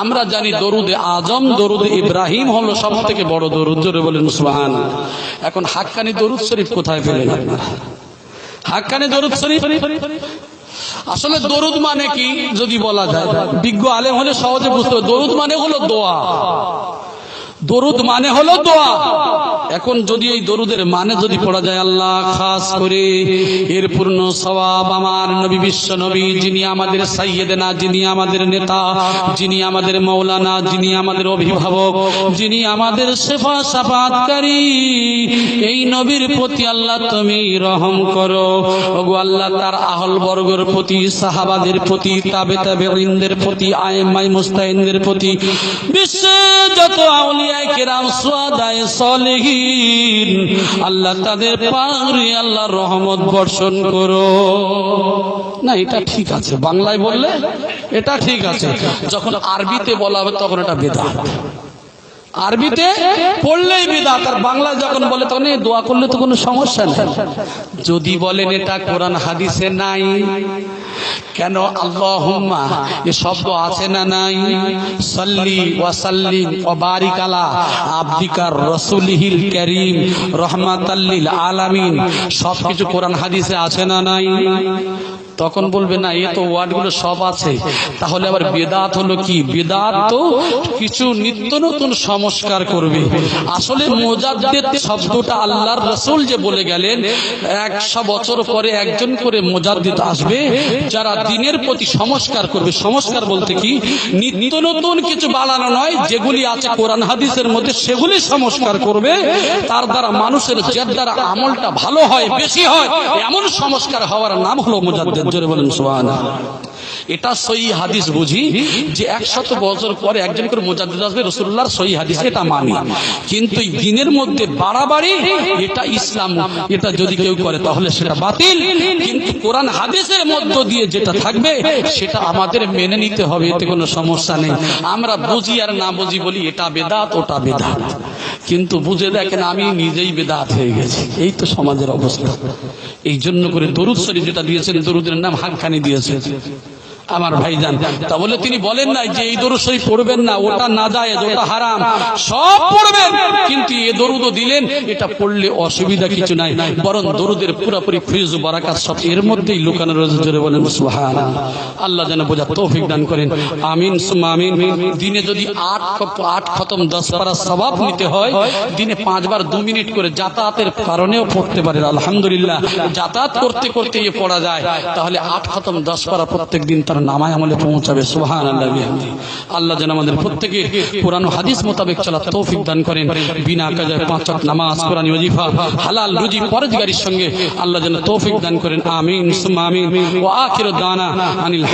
আমরা জানি দরুদে আজম, দরুদে ইব্রাহিম হলো সব থেকে বড় দরুদ, জোরে বলেন সুবহান। এখন হাক্কানি দরুদ শরীফ কোথায় পেলেন হাক্কানি দরুদ শরীফ? আসলে দরুদ মানে কি, যদি বলা যায়? বিজ্ঞ আলেম হলে সহজে বুঝতে দরুদ মানে হলো দোয়া। দরুদ মানে হলো দোয়া। এখন যদি এই দরুদের মানে যদি পড়া যায়, আল্লাহ খাস করে। এর পূর্ণ সবাব আমার নবী বিশ্ব নবী, যিনি আমাদের সাইয়েদেনা, যিনি আমাদের নেতা, যিনি আমাদের মৌলানা যিনি আমাদের অভিভাবক, যিনি আমাদের সেফা সাফাতকারী এই নবীর প্রতি আল্লাহ তুমি রহম করো। ওগো আল্লাহ, তার আহল বর্গের প্রতি, সাহাবাদের প্রতি, তাবে তাবে প্রতি আয়েমাই মুস্তাহিনদের প্রতি বিশ্বে যত আল্লাহ তাদের পাগড়ি আল্লাহ রহমত বর্ষণ করো। না, এটা ঠিক আছে। বাংলায় বললে এটা ঠিক আছে। যখন আরবিতে বলা হবে, তখন এটা বেদা আরবিতে পড়লেই বিদাত আর বাংলা যখন বলে তখন দোয়া করলে তো কোনো সমস্যা নেই। যদি বলেন এটা কোরআন, হাদিসে নাই, কেন আল্লাহুম্মা, এ শব্দ আছে না নাই? সাল্লি ওয়া সাল্লিম ওয়া বারিক আলা আবদিকার রাসূলিহিল কারীম রহমাতাল্লিল আলামিন, সবকিছু কোরআন, হাদিসে আছে না নাই? তখন বলবে, না এ তো ওয়ার্ডগুলো সব আছে। তাহলে আবার বেদাত হলো কি? বেদাত তো কিছু নিত্য নতুন সংস্কার করবে। আসলে মোজাদ্দেদ শব্দটা আল্লাহর রসুল যে বলে গেলেন, একশো বছর পরে একজন করে মোজাদ্দেদ আসবে, যারা দিনের প্রতি সংস্কার করবে। সংস্কার বলতে কি? নিত্য নতুন কিছু বানানো নয়, যেগুলি আছে কোরআন হাদিসের মধ্যে সেগুলি সংস্কার করবে। তার দ্বারা মানুষের যার দ্বারা আমলটা ভালো হয়, বেশি হয়। এমন সংস্কার হওয়ার নাম হলো মুজাদ্দেদ। জোরে বলেন, সুবহানাল্লাহ। এটা সহি হাদিস বুঝি যে একশত বছর পরে একজন করে মোজাদ্দিদ আসবে রসুল্লাহর সহি হাদিস, এটা মানি। কিন্তু দিনের মধ্যে বাড়াবাড়ি, এটা ইসলাম, এটা যদি কেউ করে তাহলে সেটা বাতিল। কিন্তু কোরআন হাদিসের মধ্য দিয়ে যেটা থাকবে, সেটা আমাদের মেনে নিতে হবে, এতে কোনো সমস্যা নেই। আমরা বুঝি আর না বুঝি বলি, এটা বেদাত, ওটা বেদাত। কিন্তু বুঝে দেখেন আমি নিজেই বেদাত হয়ে গেছি। এই তো সমাজের অবস্থা। এই জন্য করে দরুদ শরীফ যেটা দিয়েছেন দরুদের নাম হাক্কানি দিয়েছেন। আমার ভাইজান। তা বলে তিনি বলেন নাই যে, এই দরুদ শরীফ পড়বেন না, ওটা না যায় ওটা হারাম, সব পড়বেন। কিন্তু এ দরুদও দিলেন, এটা পড়লে অসুবিধা কিছু নাই, বরং দরুদের পুরোপুরি ফিজ বারাকাত সব এর মধ্যেই লুকানো রয়েছে, জোরে বলেন সুবহান আল্লাহ যেন বোঝা তৌফিক দান করেন। আমিন, সুম্মা আমিন। দিনে যদি আট আট খতম, দশ পারা সবাব নিতে হয়, দিনে পাঁচবার দু মিনিট করে যাতায়াতের কারণেও পড়তে পারে। আলহামদুলিল্লাহ, যাতায়াত করতে করতে পড়া যায়। তাহলে আট খতম, দশ পারা প্রত্যেক দিন তার নামায় আমলে পৌঁছাবে সুহান আল্লাহ আল্লাহ যেন আমাদের প্রত্যেকে কোরআন হাদিস মোতাবেক চলা তৌফিক দান করেন। বিনা কাজে পাঁচ নামাজ, কোরআন ওজিফা হালাল রুজি সঙ্গে আল্লাহ যেন তৌফিক দান করেন। আমিন সুমা আমিন। আখির দানা আনিল